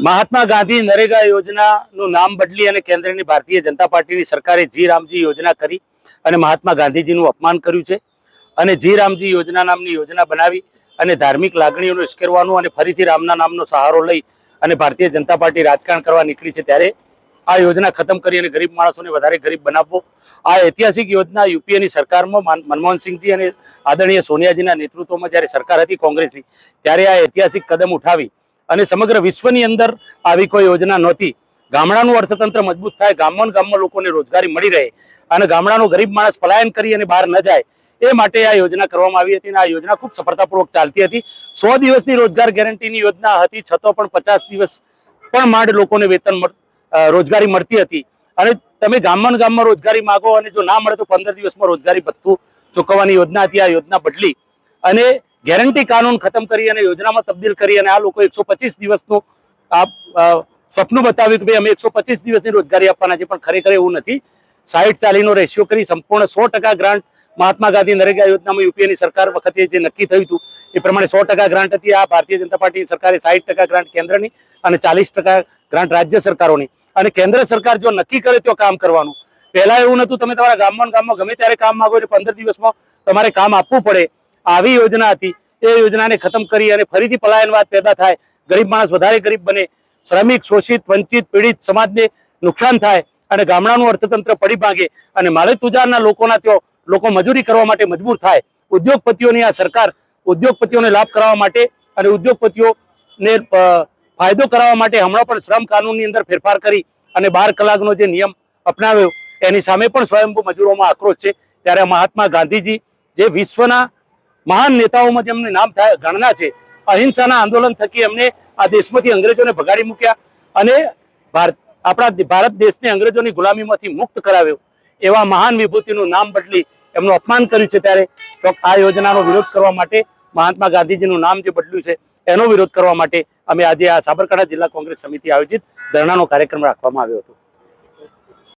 મહાત્મા ગાંધી નરેગા યોજનાનું નામ બદલી અને કેન્દ્રની ભારતીય જનતા પાર્ટીની સરકારે જી રામજી યોજના કરી અને મહાત્મા ગાંધીજીનું અપમાન કર્યું છે. અને જી રામજી યોજના નામની યોજના બનાવી અને ધાર્મિક લાગણીઓને ઉશ્કેરવાનું અને ફરીથી રામના નામનો સહારો લઈ અને ભારતીય જનતા પાર્ટી રાજકારણ કરવા નીકળી છે ત્યારે આ યોજના ખતમ કરી અને ગરીબ માણસોને વધારે ગરીબ બનાવવો. આ ઐતિહાસિક યોજના યુપીએની સરકારમાં મનમોહનસિંહજી અને આદરણીય સોનિયાજીના નેતૃત્વમાં જ્યારે સરકાર હતી કોંગ્રેસની, ત્યારે આ ઐતિહાસિક કદમ ઉઠાવી અને સમગ્ર વિશ્વની અંદર આવી કોઈ યોજના નહોતી. ગામડાનું અર્થતંત્ર મજબૂત થાય, ગામમાં ગામમાં લોકોને રોજગારી મળી રહે અને ગામડાનો ગરીબ માણસ પલાયન કરી અને બહાર ન જાય, એ માટે આ યોજના કરવામાં આવી હતી અને આ યોજના ખૂબ સફળતાપૂર્વક ચાલતી હતી. સો દિવસની રોજગાર ગેરંટીની યોજના હતી, છતાં પણ પચાસ દિવસ પણ માંડ લોકોને વેતન રોજગારી મળતી હતી. અને તમે ગામમાં ગામમાં રોજગારી માગો અને જો ના મળે તો પંદર દિવસમાં રોજગારી ભથ્થું ચૂકવવાની યોજના હતી આ યોજના બદલી. અને ગેરંટી કાનૂન ખતમ કરી અને યોજનામાં તબદીલ કરી અને આ લોકો એકસો પચીસ દિવસનું આ અ, બતાવ્યું કે ભાઈ અમે એકસો પચીસ દિવસની રોજગારી આપવાના છે પણ ખરેખર એવું નથી. સાઈઠ ચાલીનો રેશિયો કરી સંપૂર્ણ સો ટકા ગ્રાન્ટ મહાત્મા ગાંધી નરેગા યોજનામાં યુપીએની સરકાર વખતે જે નક્કી થયું હતું એ પ્રમાણે સો ટકા ગ્રાન્ટ હતી. આ ભારતીય જનતા પાર્ટી સરકારે સાઈઠ ટકા ગ્રાન્ટ કેન્દ્રની અને ચાલીસ ટકા ગ્રાન્ટ રાજ્ય સરકારોની. અને કેન્દ્ર સરકાર જો નક્કી કરે તો કામ કરવાનું. પહેલા એવું નતું તમે તમારા ગામમાં ગામમાં ગમે ત્યારે કામ માંગો એટલે પંદર દિવસમાં તમારે કામ આપવું પડે. આવી યોજના હતી. એ યોજનાને ખતમ કરી અને ફરીથી પલાયનવાદ પેદા થાય. ગરીબ માણસ વધારે ગરીબ બને. શ્રમિક, શોષિત, વંચિત, પીડિત સમાજને નુકસાન થાય અને ગામડાનું અર્થતંત્ર પડી ભાંગે અને માલિક તુજારના લોકોના ત્યાં લોકો મજૂરી કરવા માટે મજબૂર થાય. ઉદ્યોગપતિઓની આ સરકાર ઉદ્યોગપતિઓને લાભ કરાવવા માટે અને ઉદ્યોગપતિઓને ફાયદો કરાવવા માટે હમણાં પણ શ્રમ કાનૂનની અંદર ફેરફાર કરી અને બાર કલાકનો જે નિયમ અપનાવ્યો, એની સામે પણ સ્વયંભૂ મજૂરોમાં આક્રોશ છે. ત્યારે મહાત્મા ગાંધીજી જે વિશ્વના મહાન નેતાઓમાં જેમને નામ થાય, ગણના છે, અહિંસાના આંદોલન થકી એમને આ દેશમાંથી અંગ્રેજોને ભગાડી મૂક્યા અને ભારત, આપણા ભારત દેશને અંગ્રેજોની ગુલામીમાંથી મુક્ત કરાવ્યો. એવા મહાન વિભૂતિનું નામ બદલી એમનું અપમાન કર્યું છે ત્યારે. આ યોજનાનો વિરોધ કરવા માટે મહાત્મા ગાંધીજીનું નામ જે બદલ્યું છે એનો વિરોધ કરવા માટે અમે આજે આ સાબરકાંઠા જિલ્લા કોંગ્રેસ સમિતિ આયોજિત ધરણાનો કાર્યક્રમ રાખવામાં આવ્યો હતો.